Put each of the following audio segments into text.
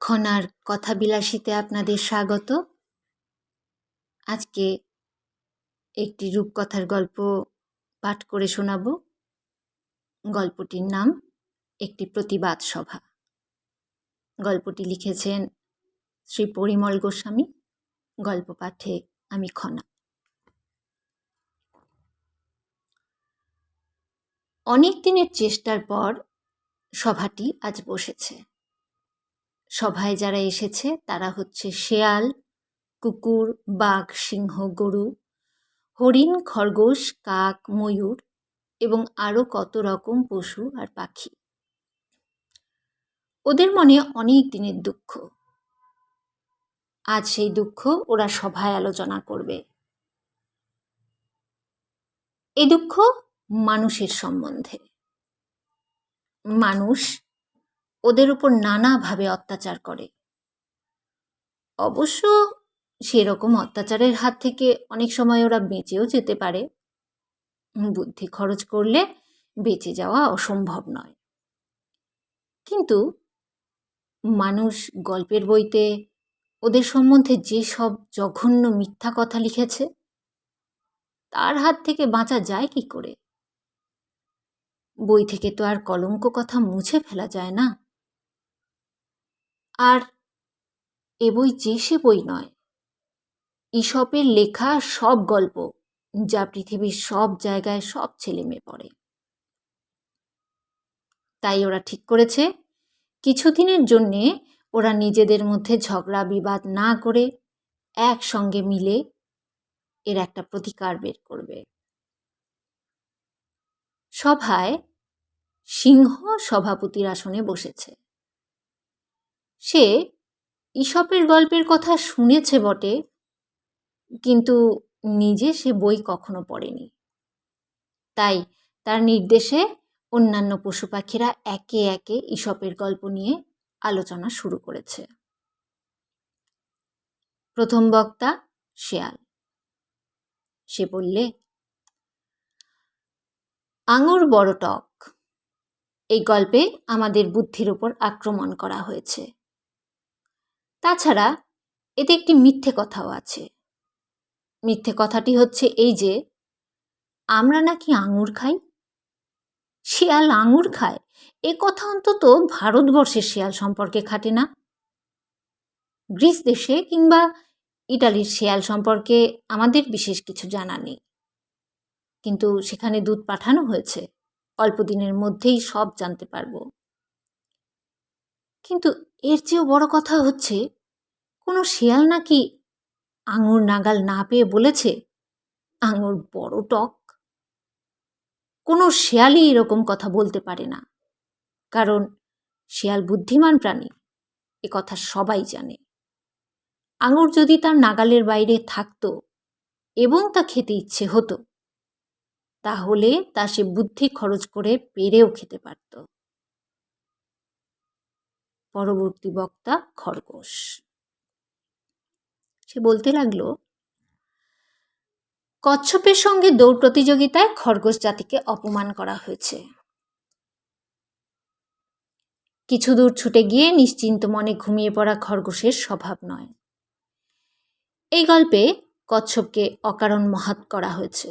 খনার কথা বিলাসিতে আপনাদের স্বাগত। আজকে একটি রূপকথার গল্প পাঠ করে শোনাব। গল্পটির নাম একটি প্রতিবাদ সভা। গল্পটি লিখেছেন শ্রী পরিমল গোস্বামী। গল্প পাঠে আমি খনা অনেক দিনের চেষ্টার পর সভাটি আজ বসেছে। সভায় যারা এসেছে, তারা হচ্ছে শেয়াল, কুকুর, বাঘ, সিংহ, গরু, হরিণ, খরগোশ, কাক, ময়ূর এবং আরও কত রকম পশু আর পাখি। ওদের মনে অনেক দিনের দুঃখ। আজ সেই দুঃখ ওরা সভায় আলোচনা করবে। এই দুঃখ মানুষের সম্বন্ধে। মানুষ ওদের উপর নানাভাবে অত্যাচার করে। অবশ্য সেরকম অত্যাচারের হাত থেকে অনেক সময় ওরা বেঁচেও যেতে পারে। বুদ্ধি খরচ করলে বেঁচে যাওয়া অসম্ভব নয়। কিন্তু মানুষ গল্পের বইতে ওদের সম্বন্ধে যে সব জঘন্য মিথ্যা কথা লিখেছে, তার হাত থেকে বাঁচা যায় কি করে? বই থেকে তো আর কলঙ্ক কথা মুছে ফেলা যায় না। আর এ বই যে সে বই নয়। ইসপের লেখা সব গল্প, যা পৃথিবীর সব জায়গায় সব ছেলে মেয়ে পড়ে। তাই ওরা ঠিক করেছে, কিছুদিনের জন্যে ওরা নিজেদের মধ্যে ঝগড়া বিবাদ না করে একসঙ্গে মিলে এর একটা প্রতিকার বের করবে। সভায় সিংহ সভাপতির আসনে বসেছে। সে ইসপের গল্পের কথা শুনেছে বটে, কিন্তু নিজে সে বই কখনো পড়েনি। তাই তার নির্দেশে অন্যান্য পশু পাখিরা একে একে ইসপের গল্প নিয়ে আলোচনা শুরু করেছে। প্রথম বক্তা শেয়াল। সে বললে, আঙুর বড় টক। এই গল্পে আমাদের বুদ্ধির ওপর আক্রমণ করা হয়েছে। তাছাড়া এতে একটি মিথ্যে কথাও আছে। মিথ্যে কথাটি হচ্ছে এই যে, আমরা নাকি আঙুর খাই? শিয়াল আঙুর খায়? এ কথা অন্তত ভারতবর্ষের শিয়াল সম্পর্কে খাটে না। গ্রিস দেশে কিংবা ইটালির শিয়াল সম্পর্কে আমাদের বিশেষ কিছু জানা নেই। কিন্তু সেখানে দুধ পাঠানো হয়েছে। অল্প দিনের মধ্যেই সব জানতে পারব। কিন্তু এর চেয়েও বড় কথা হচ্ছে কোনো শেয়াল নাকি আঙুর নাগাল না পেয়ে বলেছে, আঙুর বড় টক কোনো শেয়ালই এরকম কথা বলতে পারে না, কারণ শেয়াল বুদ্ধিমান প্রাণী, এ কথা সবাই জানে। আঙুর যদি তার নাগালের বাইরে থাকতো এবং তা খেতে ইচ্ছে হতো, তাহলে তা সে বুদ্ধি খরচ করে পেরেও খেতে পারত। পরবর্তী বক্তা খরগোশ। সে বলতে লাগল, কচ্ছপের সঙ্গে দৌড় প্রতিযোগিতায় খরগোশ জাতিকে অপমান করা হয়েছে। কিছু দূর ছুটে গিয়ে নিশ্চিন্ত মনে ঘুমিয়ে পড়া খরগোশের স্বভাব নয়। এই গল্পে কচ্ছপকে অকারণ মহাত করা হয়েছে।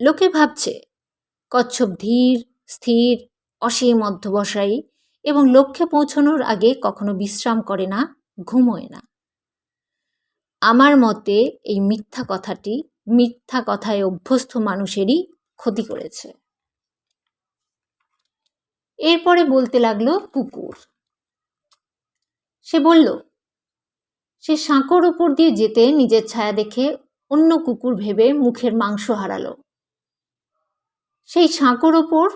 লোকে ভাবছে, কচ্ছপ ধীর, স্থির, অসীম অধ্যবসায়ী এবং লক্ষ্যে পৌঁছানোর আগে কখনো বিশ্রাম করে না, ঘুমোয় না। আমার মতে এই মিথ্যা কথাটি মিথ্যা কথায় অভ্যস্ত মানুষেরই ক্ষতি করেছে। এরপরে বলতে লাগল কুকুর। সে বলল, সে সাঁকোর উপর দিয়ে যেতে নিজের ছায়া দেখে অন্য কুকুর ভেবে মুখের মাংস হারালো। সেই সাঁকোর ওপর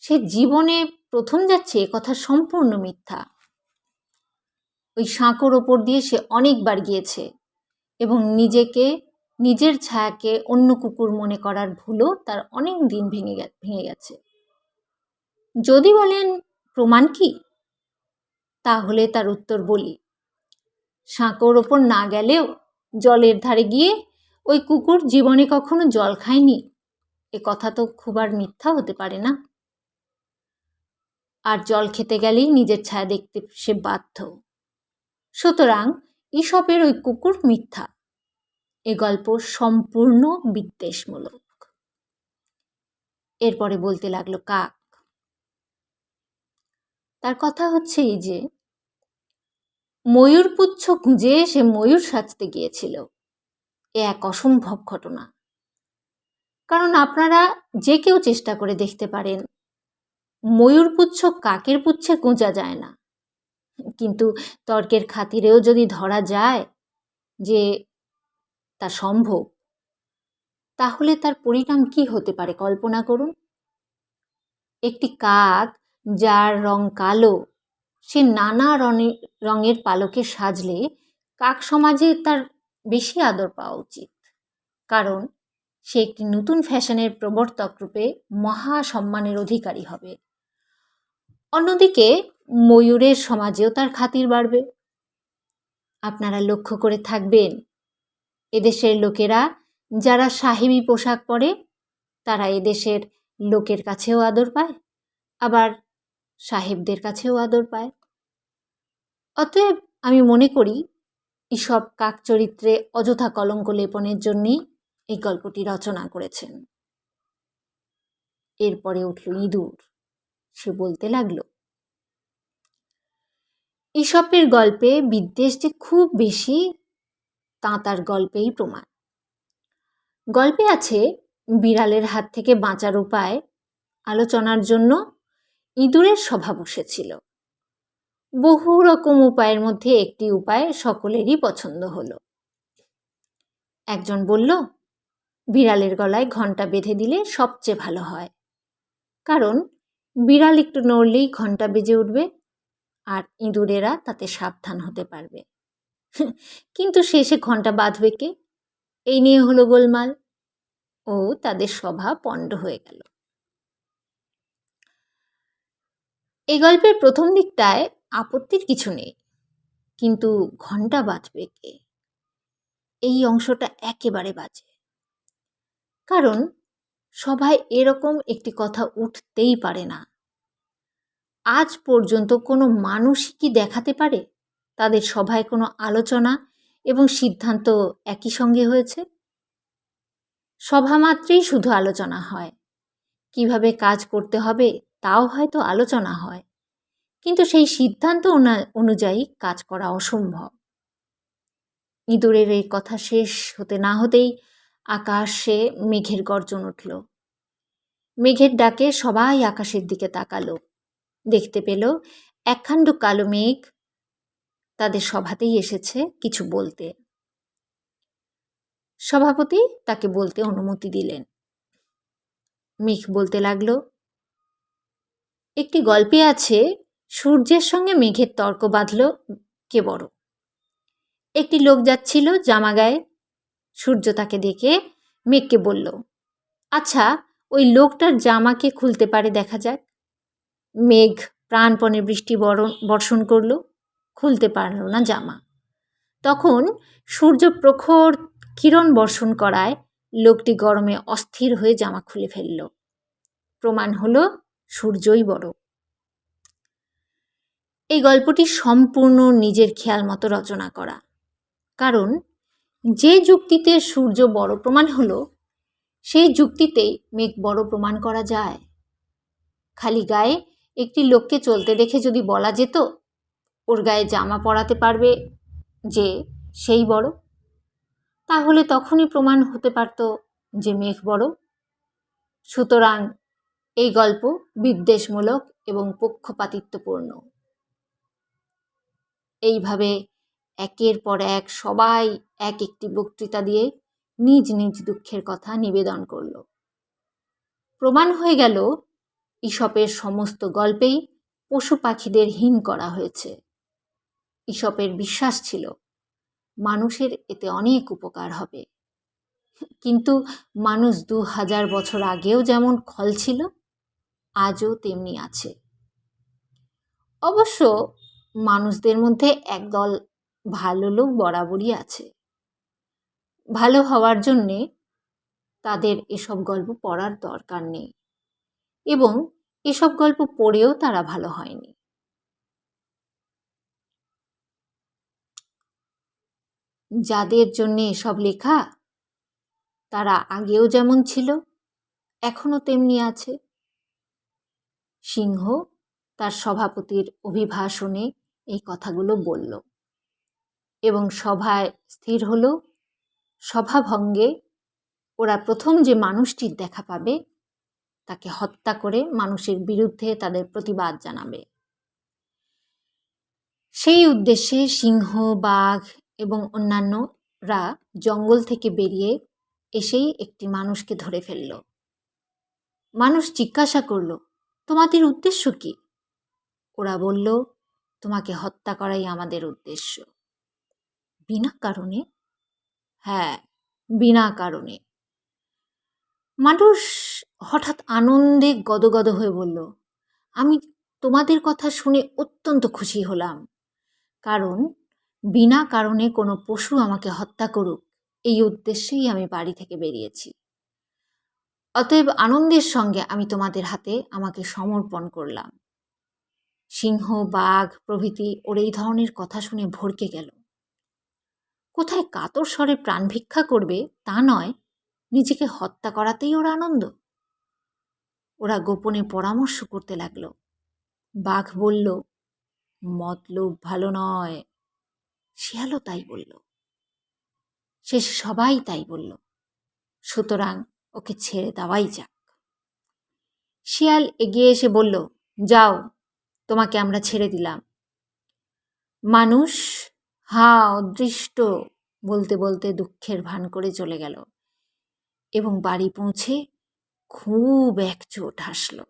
সে জীবনে প্রথম যাচ্ছে এ কথা সম্পূর্ণ মিথ্যা। ওই সাঁকোর ওপর দিয়ে সে অনেকবার গিয়েছে। এবং নিজেকে, নিজের ছায়াকে অন্য কুকুর মনে করার ভুলও তার অনেক দিন ভেঙে ভেঙে গেছে। যদি বলেন, প্রমাণ কি? তাহলে তার উত্তর বলি। সাঁকোর ওপর না গেলেও জলের ধারে গিয়ে ওই কুকুর জীবনে কখনো জল খায়নি। এ কথা তো খুব আর মিথ্যা হতে পারে না। আর জল খেতে গেলেই নিজের ছায়া দেখতে সে বাধ্য। সুতরাং ঈশপের ওই কুকুর মিথ্যা। এ গল্প সম্পূর্ণ বিদ্বেষমূলক। এরপরে বলতে লাগল কাক। তার কথা হচ্ছে এই যে ময়ূরপুচ্ছ গুঁজে সে ময়ূর সাজতে গিয়েছিল। এ এক অসম্ভব ঘটনা। কারণ আপনারা যে কেউ চেষ্টা করে দেখতে পারেন ময়ূরপুচ্ছ কাকের পুচ্ছে গোঁজা যায় না। কিন্তু তর্কের খাতিরেও যদি ধরা যায় যে তা সম্ভব, তাহলে তার পরিণাম কি হতে পারে কল্পনা করুন। একটি কাক যার রং কালো, সে নানা রঙের রঙের পালকে সাজলে কাক সমাজে তার বেশি আদর পাওয়া উচিত। কারণ সে একটি নতুন ফ্যাশনের প্রবর্তক রূপে মহা সম্মানের অধিকারী হবে। অন্যদিকে ময়ূরের সমাজেও তার খাতির বাড়বে। আপনারা লক্ষ্য করে থাকবেন, এদেশের লোকেরা, যারা সাহেবী পোশাক পরে, তারা এদেশের লোকের কাছেও আদর পায়, আবার সাহেবদের কাছেও আদর পায়। অতএব আমি মনে করি, এসব কাক চরিত্রে অযথা কলঙ্ক লেপনের জন্যেই এই গল্পটি রচনা করেছেন। এরপরে উঠল ইঁদুর। সে বলতে লাগল ঈশপের গল্পে বিদ্বেষ যে খুব বেশি, তা তার গল্পেই প্রমাণ। গল্পে আছে বিড়ালের হাত থেকে বাঁচার উপায়, আলোচনার জন্য ইঁদুরের সভা বসেছিল। বহু রকম উপায়ের মধ্যে একটি উপায় সকলেরই পছন্দ হলো। একজন বলল, বিড়ালের গলায় ঘণ্টা বেঁধে দিলে সবচেয়ে ভালো হয়। কারণ বিড়াল একটু নড়লেই ঘণ্টা বেজে উঠবে। আর ইঁদুরেরা তাতে সাবধান হতে পারবে। কিন্তু শেষে ঘণ্টা বাঁধবে কে? এই নিয়ে হলো গোলমাল। ও তাদের সভা পণ্ড হয়ে গেল। এই গল্পের প্রথম দিকটায় আপত্তির কিছু নেই। কিন্তু ঘণ্টা বাঁধবে কে? এই অংশটা একেবারে বাজে। কারণ সভায় এরকম একটি কথা উঠতেই পারে না। আজ পর্যন্ত কোনো মানুষই কি দেখাতে পারে? তাদের সভায় কোনো আলোচনা এবং সিদ্ধান্ত একই সঙ্গে হয়েছে? সভা মাত্রেই শুধু আলোচনা হয়। কীভাবে কাজ করতে হবে তাও হয়তো আলোচনা হয়। কিন্তু সেই সিদ্ধান্ত অনুযায়ী কাজ করা অসম্ভব। ইঁদুরের এই কথা শেষ হতে না হতেই আকাশে মেঘের গর্জন উঠল। মেঘের ডাকে সবাই আকাশের দিকে তাকালো। দেখতে পেল একখাণ্ড কালো মেঘ তাদের সভাতেই এসেছে কিছু বলতে। সভাপতি তাকে বলতে অনুমতি দিলেন। মেঘ বলতে লাগল, একটি গল্পে আছে, সূর্যের সঙ্গে মেঘের তর্ক বাঁধল কে বড়? একটি লোক যাচ্ছিল জামা গায়ে। সূর্য তাকে দেখে মেঘকে বলল আচ্ছা ওই লোকটার জামাকে খুলতে পারে দেখা যাক। মেঘ প্রাণপণে বৃষ্টি বরণ, বর্ষণ করল, খুলতে পারল না জামা। তখন সূর্য প্রখর কিরণ বর্ষণ করায় লোকটি গরমে অস্থির হয়ে জামা খুলে ফেলল। প্রমাণ হলো সূর্যই বড়। এই গল্পটি সম্পূর্ণ নিজের খেয়াল মতো রচনা করা। কারণ যে যুক্তিতে সূর্য বড় প্রমাণ হলো, সেই যুক্তিতেই মেঘ বড় প্রমাণ করা যায়। খালি গায়ে একটি লোককে চলতে দেখে যদি বলা যেত, ওর গায়ে জামা পরাতে পারবে যে সেই বড়। তাহলে তখনই প্রমাণ হতে পারত যে মেঘ বড়। সুতরাং এই গল্প বিদ্বেষমূলক এবং পক্ষপাতিত্বপূর্ণ। এইভাবে একের পর এক সবাই এক একটি বক্তৃতা দিয়ে নিজ নিজ দুঃখের কথা নিবেদন করল। প্রমাণ হয়ে গেল ঈশপের সমস্ত গল্পেই পশু পাখিদের হীন করা হয়েছে। ঈশপের বিশ্বাস ছিল, মানুষের এতে অনেক উপকার হবে। কিন্তু মানুষ দু হাজার বছর আগেও যেমন খল ছিল, আজও তেমনি আছে। অবশ্য মানুষদের মধ্যে একদল ভালো লোক বরাবরই আছে। ভালো হওয়ার জন্যে তাদের এসব গল্প পড়ার দরকার নেই এবং এসব গল্প পড়েও তারা ভালো হয়নি। যাদের জন্য এসব লেখা, তারা আগেও যেমন ছিল, এখনও তেমনি আছে। সিংহ তার সভাপতির অভিভাষণে এই কথাগুলো বলল এবং সভায় স্থির হলো, সভাভঙ্গে ওরা প্রথম যে মানুষটির দেখা পাবে তাকে হত্যা করে মানুষের বিরুদ্ধে তাদের প্রতিবাদ জানাবে। সেই উদ্দেশ্যে সিংহ, বাঘ এবং অন্যান্যরা জঙ্গল থেকে বেরিয়ে এসেই একটি মানুষকে ধরে ফেলল। মানুষ জিজ্ঞাসা করল, তোমাদের উদ্দেশ্য কি? ওরা বলল, তোমাকে হত্যা করাই আমাদের উদ্দেশ্য। বিনা কারণে? হ্যাঁ বিনা কারণে। মানুষ হঠাৎ আনন্দে গদগদ হয়ে বলল, আমি তোমাদের কথা শুনে অত্যন্ত খুশি হলাম। কারণ, বিনা কারণে কোনো পশু আমাকে হত্যা করুক, এই উদ্দেশ্যেই আমি বাড়ি থেকে বেরিয়েছি। অতএব আনন্দের সঙ্গে আমি তোমাদের হাতে আমাকে সমর্পণ করলাম। সিংহ, বাঘ প্রভৃতি ওর এই ধরনের কথা শুনে ভরকে গেল। কোথায় কাতর স্বরে প্রাণ ভিক্ষা করবে তা নয়, নিজেকে হত্যা করাতেই ওর আনন্দ। ওরা গোপনে পরামর্শ করতে লাগল। বাঘ বলল, মতলব ভালো নয়। শিয়ালও তাই বলল। শেষে সবাই তাই বলল, সুতরাং ওকে ছেড়ে দেওয়াই যাক। শিয়াল এগিয়ে এসে বলল, যাও, তোমাকে আমরা ছেড়ে দিলাম। মানুষ, হা, অদৃষ্ট! বলতে বলতে দুঃখের ভান করে চলে গেল এবং বাড়ি পৌঁছে খুব একচোট হাসলো।